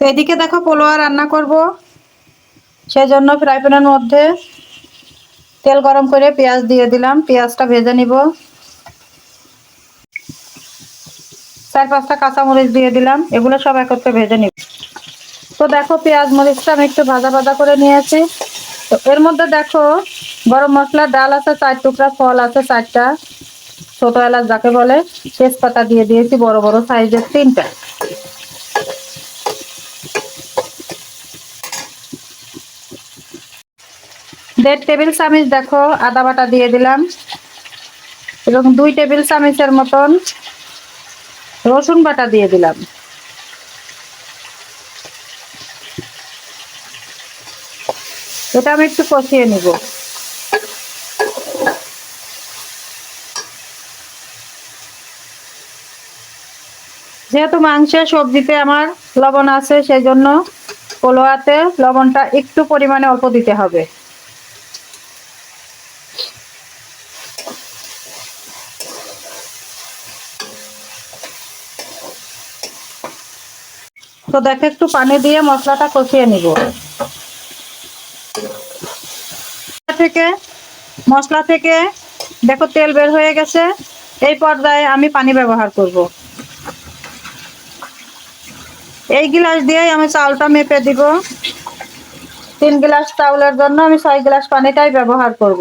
তো এদিকে দেখো পোলোয়া রান্না করব। সেই জন্য ফ্রাই প্যানের মধ্যে তেল গরম করে পেঁয়াজ দিয়ে দিলাম। পেঁয়াজটা ভেজে নিব। চার পাঁচটা কাঁচামরিচ দিয়ে দিলাম। এগুলো সব একত্রে ভেজে নিব। তো দেখো পেঁয়াজ মরিচটা আমি একটু ভাজা ভাজা করে নিয়েছি। তো এর মধ্যে দেখো গরম মশলার ডাল আছে, চার টুকরা ফল আছে, চারটা ছোট এলাচ যাকে বলে, তেজপাতা দিয়ে দিয়েছি, বড় বড় সাইজের তিনটা। দেড় টেবিল চামচ দেখো, আদা বাটা দিয়ে দিলাম। এবং দুই টেবিল চামচের মতন রসুন বাটা দিয়ে দিলাম। এটা আমি একটু কষিয়ে নিব। যেহেতু মাংসের সবজিতে আমার লবণ আছে সেই জন্য পোলোয়াতে লবণটা একটু পরিমাণে অল্প দিতে হবে। তো দেখো, একটু পানি দিয়ে মশলাটা কষিয়ে নিব। থেকে, মশলা থেকে দেখো, তেল বের হয়ে গেছে। এই পর্যায়ে আমি পানি ব্যবহার করব। এই গিলাস দিয়েই আমি চাউলটা মেপে দিব। তিন গ্লাস চাউলের জন্য আমি ছয় গ্লাস পানিটাই ব্যবহার করব।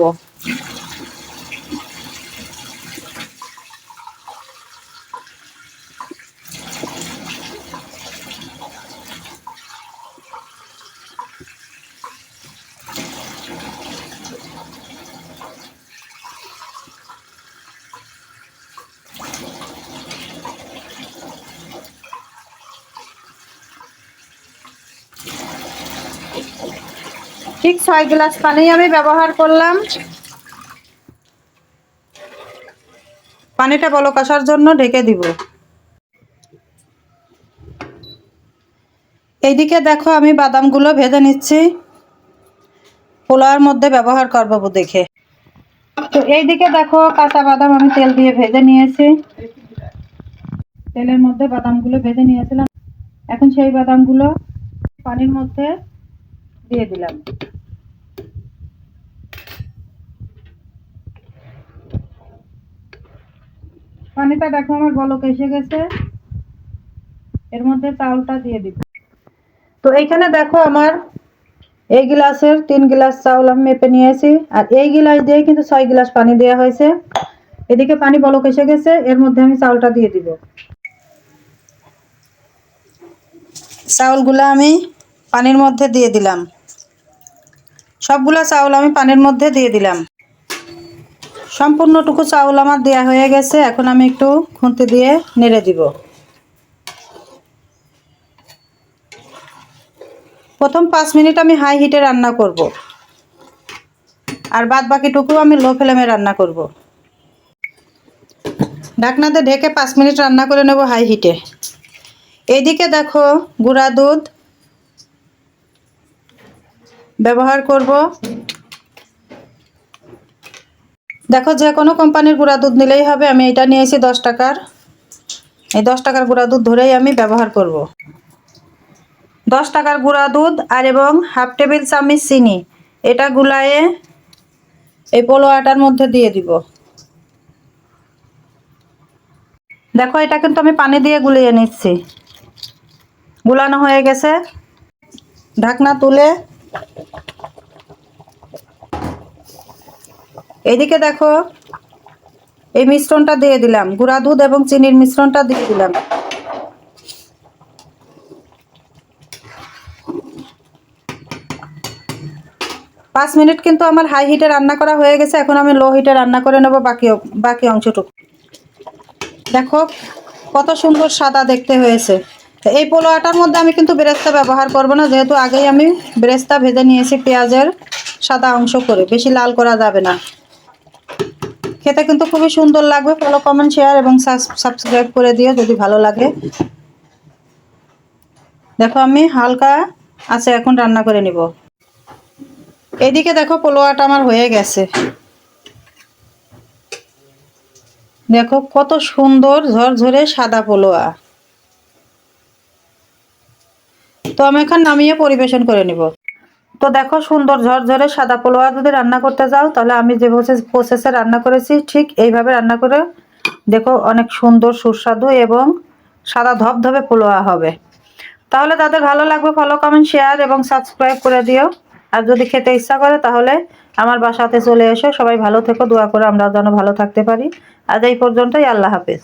ঠিক ছয় গ্লাস পানি আমি ব্যবহার করলাম। পানিটা বলক আসার জন্য ঢেকে দিব। এইদিকে দেখো আমি বাদামগুলো ভেজে নিচ্ছি। পোলাওয়ার মধ্যে ব্যবহার করব দেখে। তো এইদিকে দেখো কাঁচা বাদাম আমি তেল দিয়ে ভেজে নিয়েছি। তেলের মধ্যে বাদামগুলো ভেজে নিয়েছিলাম। এখন সেই বাদামগুলো পানির মধ্যে দিয়ে দিলাম। পানিটা দেখো, আমার বলক এসে গেছে। এর মধ্যে চাউলটা দিয়ে দিব। তো এইখানে দেখো আমার এই গিলাসের তিন গিলাস চাউল আমি মেপে নিয়েছি। আর এই গিলাস দিয়ে কিন্তু ছয় গিলাস পানি দেওয়া হয়েছে। এদিকে পানি বলক এসে গেছে, এর মধ্যে আমি চাউলটা দিয়ে দিব। চাউলগুলো আমি পানির মধ্যে দিয়ে দিলাম। সবগুলা চাউল আমি পানির মধ্যে দিয়ে দিলাম। সম্পূর্ণটুকু চাউল আমার দেয়া হয়ে গেছে, এখন আমি একটু খুন্তি দিয়ে নেড়ে দিব। প্রথম পাঁচ মিনিট আমি হাই হিটে রান্না করব। আর বাদ বাকিটুকু আমি লো ফ্লেমে রান্না করব। ঢাকনাতে ঢেকে পাঁচ মিনিট রান্না করে নেব হাই হিটে। এইদিকে দেখো গুঁড়া দুধ ব্যবহার করব। দেখো, যে কোনো কোম্পানির গুঁড়া দুধ নিলেই হবে। আমি এটা নিয়েছি দশ টাকার। এই দশ টাকার গুঁড়া দুধ ধরেই আমি ব্যবহার করব। দশ টাকার গুঁড়া দুধ আর এবং হাফ টেবিল চামচ চিনি। এটা গুলায়ে এই পোলো আটার মধ্যে দিয়ে দিব। দেখো, এটা কিন্তু আমি পানি দিয়ে গুলিয়ে নিচ্ছি। গুলানো হয়ে গেছে। ঢাকনা তুলে এইদিকে দেখো, এই মিশ্রণটা দিয়ে দিলাম। গুঁড়া দুধ এবং চিনির মিশ্রণটা দিয়ে দিলাম। পাঁচ মিনিট কিন্তু আমার হাই হিটে রান্না করা হয়ে গেছে, এখন আমি লো হিটে রান্না করে নেব বাকি বাকি অংশটুকু। দেখো, কত সুন্দর সাদা দেখতে হয়েছে। এই পোলোয়াটার মধ্যে আমি কিন্তু বেরেস্তা ব্যবহার করব না, যেহেতু আগেই আমি বেরেস্তা ভেজে নিয়েছি পেঁয়াজের সাদা অংশ করে, বেশি লাল করা যাবে না। খেতে কিন্তু খুবই সুন্দর লাগবে। ফলো কমেন্ট শেয়ার এবং সাবস্ক্রাইব করে দিও যদি ভালো লাগে। দেখো আমি হালকা আছে, এখন রান্না করে নিব। এদিকে দেখো পোলোয়াটা আমার হয়ে গেছে। দেখো কত সুন্দর ঝরঝরে সাদা পোলোয়া তো আমি এখন নামিয়ে পরিবেশন করে নিব। তো দেখো সুন্দর ঝরঝরে সাদা পোলোয়া যদি রান্না করতে যাও, তাহলে আমি যে প্রসেসে রান্না করেছি, ঠিক এইভাবে রান্না করে দেখো অনেক সুন্দর, সুস্বাদু এবং সাদা ধবধবে পোলোয়া হবে। তাহলে তাদের ভালো লাগবে ফলো কমেন্ট শেয়ার এবং সাবস্ক্রাইব করে দিও। আর যদি খেতে ইচ্ছা করে, তাহলে আমার বাসাতে চলে এসো। সবাই ভালো থেকো, দোয়া করে আমরা যেন ভালো থাকতে পারি। আজ এই পর্যন্তই, আল্লাহ হাফেজ।